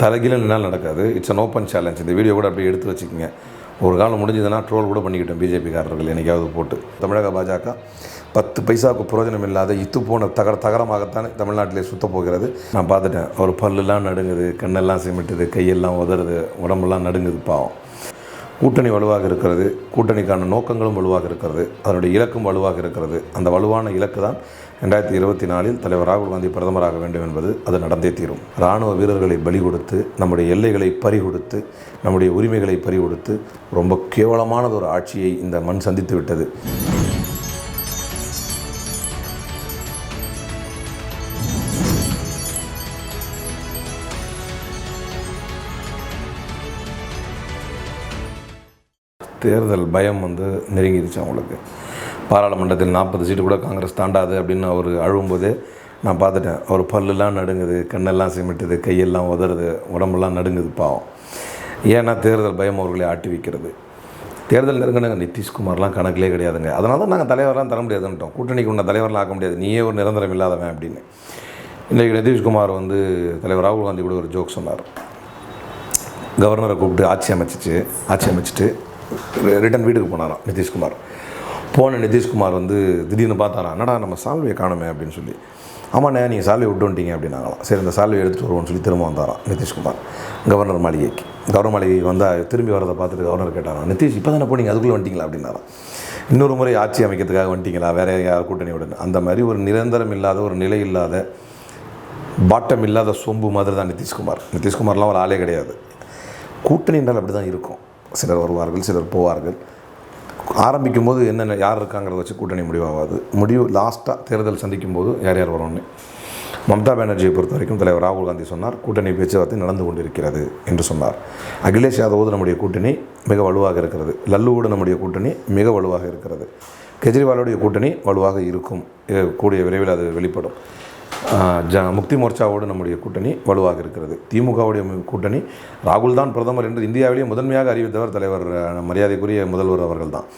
தலைகீழ நின்னால் நடக்காது. இட்ஸ் அன் ஓப்பன் சேலஞ்ச் இந்த வீடியோ கூட அப்படியே எடுத்து வச்சுக்கோங்க. ஒரு காலம் முடிஞ்சதுன்னா ட்ரோல் கூட பண்ணிக்கிட்டோம் பிஜேபிக்காரர்கள் என்னைக்காவது போட்டு. தமிழக பாஜக பத்து பைசாவுக்கு பிரயோஜனம் இல்லாத இத்து போன தகர தகரமாகத்தான் தமிழ்நாட்டிலே சுத்த போகிறது. நான் பார்த்துட்டேன். ஒரு பல்லுலாம் நடுங்குது. கண்ணெல்லாம் சிமிட்டுது. கையெல்லாம் உதறது. உடம்பெல்லாம் நடுங்குது. பாவம். கூட்டணி வலுவாக இருக்கிறது கூட்டணிக்கான நோக்கங்களும் வலுவாக இருக்கிறது அதனுடைய இலக்கும் வலுவாக இருக்கிறது. அந்த வலுவான இலக்கு தான் ரெண்டாயிரத்தி இருபத்தி நாலில் தலைவர் ராகுல் காந்தி பிரதமராக வேண்டும் என்பது அது நடந்தே தீரும். இராணுவ வீரர்களை பலி கொடுத்து நம்முடைய எல்லைகளை பறி கொடுத்து நம்முடைய உரிமைகளை பறி கொடுத்து ரொம்ப கேவலமானது ஒரு ஆட்சியை இந்த மண் சந்தித்து விட்டது. தேர்தல் பயம் வந்து நெருங்கிடுச்சு அவங்களுக்கு. பாராளுமன்றத்தில் நாற்பது சீட்டு கூட காங்கிரஸ் தாண்டாது அப்படின்னு அவர் அழும்போது நான் பார்த்துட்டேன் அவர் பல்லுலாம் நடுங்குது கண்ணெல்லாம் சிமிட்டுது கையெல்லாம் உதறுது உடம்பெல்லாம் நடுங்குது பாவம். ஏன்னா தேர்தல் பயம் அவர்களை ஆட்டி வைக்கிறது. தேர்தல் நெருங்கினாங்க நிதிஷ்குமார்லாம் கணக்கிலே கிடையாதுங்க. அதனால தான் நாங்கள் தலைவரெலாம் தர முடியாதுன்ட்டோம் கூட்டணிக்கு உன்னை தலைவரெலாம் ஆக்க முடியாது. நீயே ஒரு நிரந்தரம் இல்லாதவன் அப்படின்னு. இன்றைக்கி நிதிஷ்குமார் வந்து தலைவர் ராகுல் காந்தி கூட ஒரு ஜோக் சொன்னார். கவர்னரை கூப்பிட்டு ஆட்சி அமைச்சிச்சு ஆட்சி அமைச்சிட்டு ரிட்டன் வீட்டுக்கு போனாராம் நிதிஷ்குமார். போன நிதிஷ்குமார் வந்து திடீர்னு பார்த்தாராம் என்னடா நம்ம சால்வையை காணுமே? அப்படின்னு சொல்லி. ஆமாண்ணே நீங்கள் சால்வை விட்டு வந்துட்டீங்க அப்படின்னாங்களாம். சரி இந்த சால்வை எடுத்துகிட்டு வருவோம்னு சொல்லி திரும்ப வந்தாராம் நிதிஷ்குமார். கவர்னர் மாளிகைக்கு. கவர்னர் மாளிகை வந்தால் திரும்பி வரதை பார்த்துட்டு கவர்னர் கேட்டாராம் நிதிஷ் இப்போ தானே போனீங்க? அதுக்குள்ளே வந்துட்டீங்களா? அப்படின்னாராம். இன்னொரு முறை ஆட்சி அமைக்கிறதுக்காக வந்துட்டீங்களா? வேறு யார் கூட்டணியோட அந்த மாதிரி ஒரு நிரந்தரம் இல்லாத ஒரு நிலை இல்லாத பாட்டம் இல்லாத சொம்பு மாதிரி தான் நிதிஷ்குமார். நிதிஷ்குமார்லாம் ஒரு ஆளே கிடையாது. கூட்டணி என்றால் அப்படி தான் இருக்கும். சிலர் வருவார்கள் சிலர் போவார்கள். ஆரம்பிக்கும் போது என்னென்ன யார் இருக்காங்கிறத வச்சு கூட்டணி முடிவாகாது. முடிவு லாஸ்ட்டாக தேர்தல் சந்திக்கும் போது யார் யார் வரும்னு மம்தா பானர்ஜியை பொறுத்த வரைக்கும் தலைவர் ராகுல் காந்தி சொன்னார் கூட்டணி பேச்சுவார்த்தை நடந்து கொண்டிருக்கிறது என்று சொன்னார். அகிலேஷ் யாதவோடு நம்முடைய கூட்டணி மிக வலுவாக இருக்கிறது. லல்லுவோடு நம்முடைய கூட்டணி மிக வலுவாக இருக்கிறது. கெஜ்ரிவாலுடைய கூட்டணி வலுவாக இருக்கும். கூடிய விரைவில் அது வெளிப்படும். ஜ முக்தி மோர்ச்சாவோடு நம்முடைய கூட்டணி வலுவாக இருக்கிறது. திமுகவுடைய கூட்டணி ராகுல் தான் பிரதமர் என்று இந்தியாவிலேயே முதன்மையாக அறிவித்தவர் தலைவர் மரியாதைக்குரிய முதல்வர் அவர்கள் தான்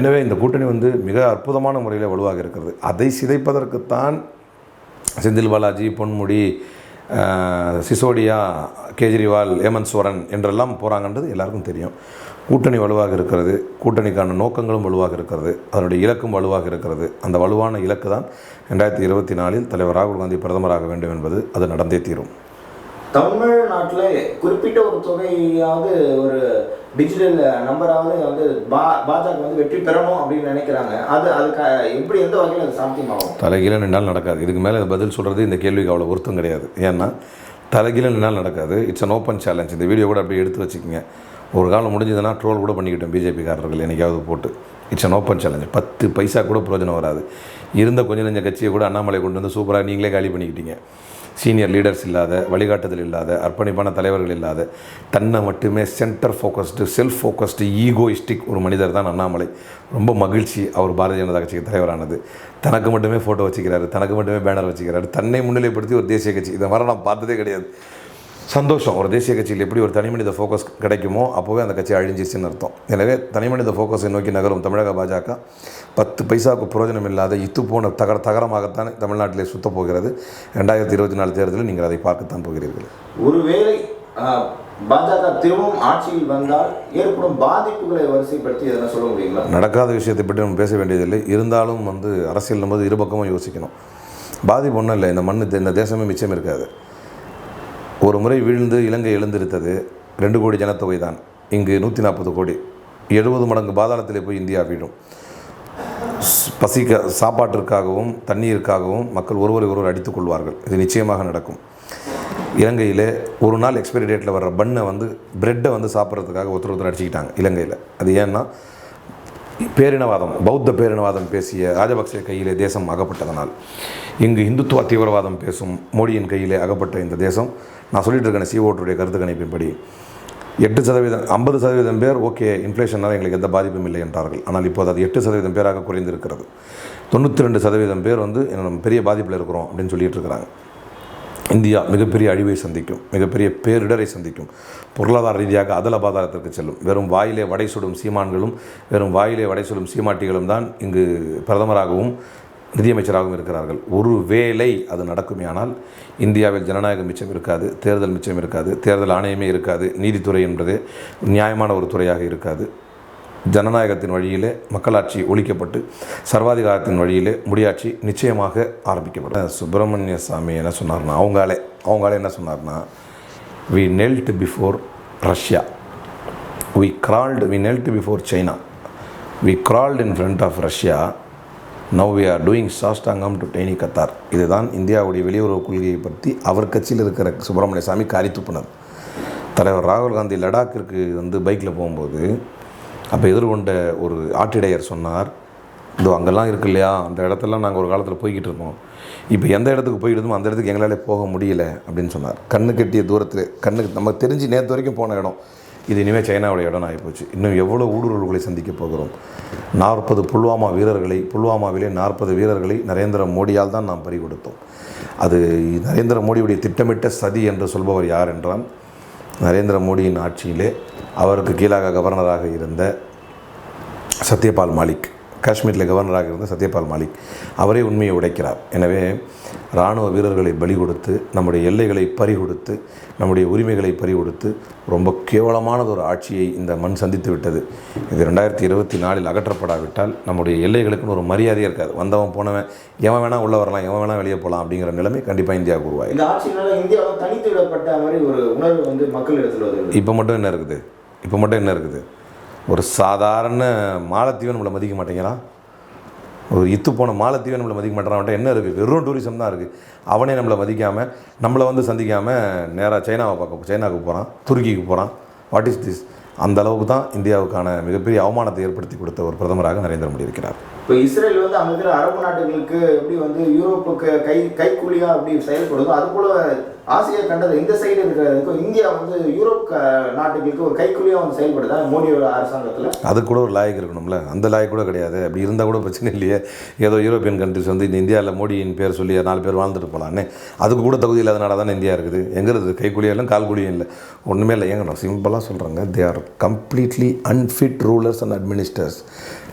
எனவே இந்த கூட்டணி வந்து மிக அற்புதமான முறையில் வலுவாக இருக்கிறது. அதை சிதைப்பதற்குத்தான் செந்தில் பாலாஜி பொன்முடி சிசோடியா கேஜ்ரிவால் ஹேமந்த் சோரன் என்றெல்லாம் போகிறாங்கன்றது எல்லாருக்கும் தெரியும். கூட்டணி வலுவாக இருக்கிறது கூட்டணிக்கான நோக்கங்களும் வலுவாக இருக்கிறது அதனுடைய இலக்கும் வலுவாக இருக்கிறது. அந்த வலுவான இலக்கு தான் ரெண்டாயிரத்தி இருபத்தி நாலில் தலைவர் ராகுல் காந்தி பிரதமராக வேண்டும் என்பது அது நடந்தே தீரும். தமிழ்நாட்டில் குறிப்பிட்ட ஒரு தொகையாவது ஒரு டிஜிட்டல் நம்பராவது வந்து பா பாஜக வந்து வெற்றி பெறணும் அப்படின்னு நினைக்கிறாங்க. அது அதுக்கு எப்படி எந்த வகையில் அது சாத்தியமாகும்? தலைகீழ நின்னால் நடக்காது. இதுக்கு மேலே பதில் சொல்கிறது இந்த கேள்விக்கு அவ்வளோ பொருத்தம் கிடையாது. ஏன்னா தலைகீழ நின்னால் நடக்காது. இட்ஸ் அன் ஓப்பன் சேலஞ்ச் இந்த வீடியோ கூட அப்படியே எடுத்து வச்சுக்கோங்க. ஒரு காலம் முடிஞ்சதுன்னா ட்ரோல் கூட பண்ணிக்கிட்டோம் பிஜேபிக்காரர்கள் என்னைக்காவது போட்டு. இட்ஸ் அன் ஓப்பன் சேலஞ்ச் பத்து பைசா கூட பிரயோஜனம் வராது. இருந்த கொஞ்சம் நெஞ்ச கட்சியை கூட அண்ணாமலை கொண்டு வந்து சூப்பராக நீங்களே காலி பண்ணிக்கிட்டீங்க. சீனியர் லீடர்ஸ் இல்லாத வழிகாட்டுதல் இல்லாத அர்ப்பணிப்பான தலைவர்கள் இல்லாத தன்னை மட்டுமே centre focused self focused egoistic ஒரு மனிதர் தான் அண்ணாமலை. ரொம்ப மகிழ்ச்சி அவர் பாரதிய ஜனதா கட்சிக்கு தலைவரானது. தனக்கு மட்டுமே ஃபோட்டோ வச்சுக்கிறாரு தனக்கு மட்டுமே பேனர் வச்சுக்கிறாரு. தன்னை முன்னிலைப்படுத்தி ஒரு தேசிய கட்சி. இதை மாதிரி நான் பார்த்ததே கிடையாது. சந்தோஷம். ஒரு தேசிய கட்சியில் எப்படி ஒரு தனிமனித ஃபோக்கஸ் கிடைக்குமோ அப்போவே அந்த கட்சி அழிஞ்சிச்சுன்னு அர்த்தம். எனவே தனிமனித ஃபோக்கஸை நோக்கி நகரும் தமிழக பாஜக பத்து பைசாவுக்கு பிரயோஜனம் இல்லாத இத்து போன தகர தகரமாகத்தான் தமிழ்நாட்டிலே சுத்தப் போகிறது. ரெண்டாயிரத்தி இருபத்தி நாலு தேர்தலில் நீங்கள் அதை பார்க்கத்தான் போகிறீர்கள். ஒருவேளை பாஜக திரும்பவும் ஆட்சியில் வந்தால் ஏற்படும் பாதிப்புகளை வரிசைப்படுத்தி எதனா சொல்ல முடியுங்களா? நடக்காத விஷயத்தை பற்றி நம்ம பேச வேண்டியதில்லை. இருந்தாலும் வந்து அரசியல் போது இருபக்கமும் யோசிக்கணும். பாதிப்பு ஒன்றும் இல்லை. இந்த மண்ணு இந்த தேசமே மிச்சம் இருக்காது. ஒரு முறை வீழ்ந்து இலங்கை எழுந்திருத்தது ரெண்டு கோடி ஜனத்தொகை தான். இங்கு நூற்றி நாற்பது கோடி. எழுபது மடங்கு பாதாளத்திலே போய் இந்தியா வீழும். பசிக்க சாப்பாட்டிற்காகவும் தண்ணீருக்காகவும் மக்கள் ஒருவரை ஒருவர் அடித்துக் கொள்வார்கள். இது நிச்சயமாக நடக்கும். இலங்கையில் ஒரு நாள் எக்ஸ்பைரி டேட்டில் வர்ற பண்ணை வந்து பிரெட்டை வந்து சாப்பிட்றதுக்காக ஒருத்தர் ஒருத்தர் அடிச்சுக்கிட்டாங்க இலங்கையில். அது ஏன்னா பேரினவாதம் பௌத்த பேரினவாதம் பேசிய ராஜபக்சே கையிலே தேசம் அகப்பட்டதனால் இங்கு இந்துத்துவ தீவிரவாதம் பேசும் மோடியின் கையிலே அகப்பட்ட இந்த தேசம். நான் சொல்லிட்டு இருக்கேன் சிஓட்டுடைய கருத்து கணிப்பின்படி. எட்டு சதவீதம் ஐம்பது சதவீதம் பேர் ஓகே இன்ஃப்ளேஷனால் எங்களுக்கு எந்த பாதிப்பும் இல்லை என்றார்கள். ஆனால் இப்போது அது எட்டு சதவீதம் பேராக குறைந்திருக்கிறது. தொண்ணூற்றி ரெண்டு சதவீதம் பேர் வந்து நம்ம பெரிய பாதிப்பில் இருக்கிறோம் அப்படின்னு சொல்லிட்டு இருக்கிறாங்க. இந்தியா மிகப்பெரிய அழிவை சந்திக்கும் மிகப்பெரிய பேரிடரை சந்திக்கும். பொருளாதார ரீதியாக அதல பாதாளத்திற்கு செல்லும். வெறும் வாயிலே வடை சுடும் சீமான்களும் வெறும் வாயிலே வடை சுடும் சீமாட்டிகளும் தான் இங்கு பிரதமராகவும் நிதியமைச்சராகவும் இருக்கிறார்கள். ஒரு வேளை அது நடக்குமேயானால் இந்தியாவில் ஜனநாயகம் மிச்சம் இருக்காது தேர்தல் மிச்சம் இருக்காது தேர்தல் ஆணையமே இருக்காது நீதித்துறை என்பது நியாயமான ஒரு துறையாக இருக்காது. ஜனநாயகத்தின் வழியிலே மக்களாட்சி ஒழிக்கப்பட்டு சர்வாதிகாரத்தின் வழியிலே முடியாட்சி நிச்சயமாக ஆரம்பிக்கப்படும். சுப்பிரமணிய சாமி என்ன சொன்னார்னா அவங்களே அவங்களே என்ன சொன்னார்னா we knelt before Russia we crawled we knelt before China we crawled in front of Russia now we are doing சாஸ்டாங்கம் to tiny Qatar இதுதான் இந்தியாவுடைய வெளியுறவு கொள்கையை பற்றி அவர் கட்சியில் இருக்கிற சுப்பிரமணிய சாமி காரி துப்புனது. தலைவர் ராகுல் காந்தி லடாக்கிற்கு வந்து பைக்கில் போகும்போது அப்போ எதிர்கொண்ட ஒரு ஆட்டிடையர் சொன்னார் இதோ அங்கெல்லாம் இருக்கு இல்லையா? அந்த இடத்தெல்லாம் நாங்கள் ஒரு காலத்தில் போய்கிட்டு இருந்தோம். இப்போ எந்த இடத்துக்கு போயிட்டு அந்த இடத்துக்கு எங்களால் போக முடியல அப்படின்னு சொன்னார். கண்ணு கட்டிய தூரத்தில் கண்ணுக்கு நம்ம தெரிஞ்சு நேற்று வரைக்கும் போன இடம். இது இனிமேல் சைனாவுடைய இடம் ஆகிப்போச்சு இன்னும் எவ்வளோ ஊடுருவல்களை சந்திக்க போகிறோம்? நாற்பது புல்வாமா வீரர்களை புல்வாமாவிலே நாற்பது வீரர்களை நரேந்திர மோடியால் தான் நாம் பறி கொடுத்தோம் அது நரேந்திர மோடியுடைய திட்டமிட்ட சதி என்று சொல்பவர் யார் என்றால் நரேந்திர மோடியின் ஆட்சியிலே அவருக்கு கீழாக கவர்னராக இருந்த சத்யபால் மாலிக். காஷ்மீரில் கவர்னராக இருந்த சத்யபால் மாலிக் அவரே உண்மையை உடைக்கிறார். எனவே இராணுவ வீரர்களை பலி கொடுத்து நம்முடைய எல்லைகளை பறி கொடுத்து நம்முடைய உரிமைகளை பறி கொடுத்து ரொம்ப கேவலமானது ஒரு ஆட்சியை இந்த மண் சந்தித்து விட்டது. இது ரெண்டாயிரத்தி இருபத்தி நாலில் அகற்றப்படாவிட்டால் நம்முடைய எல்லைகளுக்குன்னு ஒரு மரியாதையே இருக்காது. வந்தவன் போனவன் எவன் வேணால் உள்ளே வரலாம் எவன் வேணால் வெளியே போகலாம் அப்படிங்கிற நிலைமை கண்டிப்பாக இந்தியாவுக்கு உருவாயிடும் இந்த ஆட்சியினால இந்தியாவை தனித்து விடப்பட்ட மாதிரி ஒரு உணர்வு வந்து மக்களிடத்தில் இப்போ மட்டும் என்ன இருக்குது? இப்போ மட்டும் என்ன இருக்குது? ஒரு சாதாரண மாலத்தீவன் நம்மளை மதிக்க மாட்டேங்கிறான் ஒரு இத்து போன மாலத்தீவன் நம்மளை மதிக்க மாட்டேறான் அவன்கிட்ட என்ன இருக்குது வெறும் டூரிசம் தான் இருக்குது அவனே நம்மளை மதிக்காமல் நம்மளை வந்து சந்திக்காமல் நேராக சைனாவை பார்க்க சைனாவுக்கு போகிறான் துருக்கிக்கு போகிறான் வாட் இஸ் திஸ் அந்த அளவுக்கு தான் இந்தியாவுக்கான மிகப்பெரிய அவமானத்தை ஏற்படுத்தி கொடுத்த ஒரு பிரதமராக நரேந்திர மோடி இருக்கிறார். இப்போ இஸ்ரேல் வந்து அங்கே இருக்கிற அரபு நாடுகளுக்கு எப்படி வந்து யூரோப்புக்கு கை கைக்கூலியா அப்படி செயல்படுதோ அது போல ஆசியா கண்டது இந்த சைடு இருக்கிறதுக்கும் இந்தியா வந்து யூரோப் நாட்டுகளுக்கு ஒரு கைக்கூலியா வந்து செயல்படுதா மோடியோட அரசாங்கத்தில்? அது கூட ஒரு லாயக் இருக்கணும்ல. அந்த லாயக் கூட கிடையாது. அப்படி இருந்தால் கூட பிரச்சனை இல்லையே. ஏதோ யூரோப்பியன் கண்ட்ரிஸ் வந்து இந்த இந்தியாவில் மோடியின் பேர் சொல்லி நாலு பேர் வாழ்ந்துட்டு போகலான்னு அதுக்கு கூட தகுதி இல்லாத நாடாக தானே இந்தியா இருக்குது. எங்கிறது இருக்குது கைக்கூலியும் இல்லை கால்கூலியும் இல்லை. ஒன்றுமே இல்லை. ஏங்க நான் சிம்பிளாக சொல்கிறேங்க they are completely unfit rulers and administers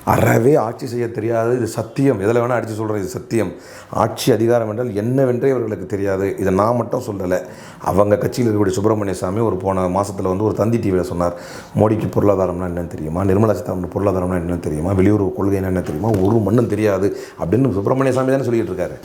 அறவே ஆட்சி செய்ய தெரியாது. இது சத்தியம். எதில் வேணால் அடித்து சொல்கிறேன் இது சத்தியம். ஆட்சி அதிகாரம் என்றால் என்னவென்றே இவர்களுக்கு தெரியாது. இதை நான் மட்டும் சொல்லலை. அவங்க கட்சியில் இருக்கக்கூடிய சுப்பிரமணிய சாமி ஒரு போன மாதத்தில் வந்து ஒரு தந்தி டிவியில் சொன்னார். மோடிக்கு பொருளாதாரம்னா என்னென்னு தெரியுமா? நிர்மலா சீதாராமன் பொருளாதாரம்னா என்னென்னு தெரியுமா? வெளியுறவு கொள்கை என்னென்ன தெரியுமா? ஒரு மண்ணும் தெரியாது அப்படின்னு சுப்பிரமணிய சாமி தானே சொல்லிகிட்டு இருக்காரு.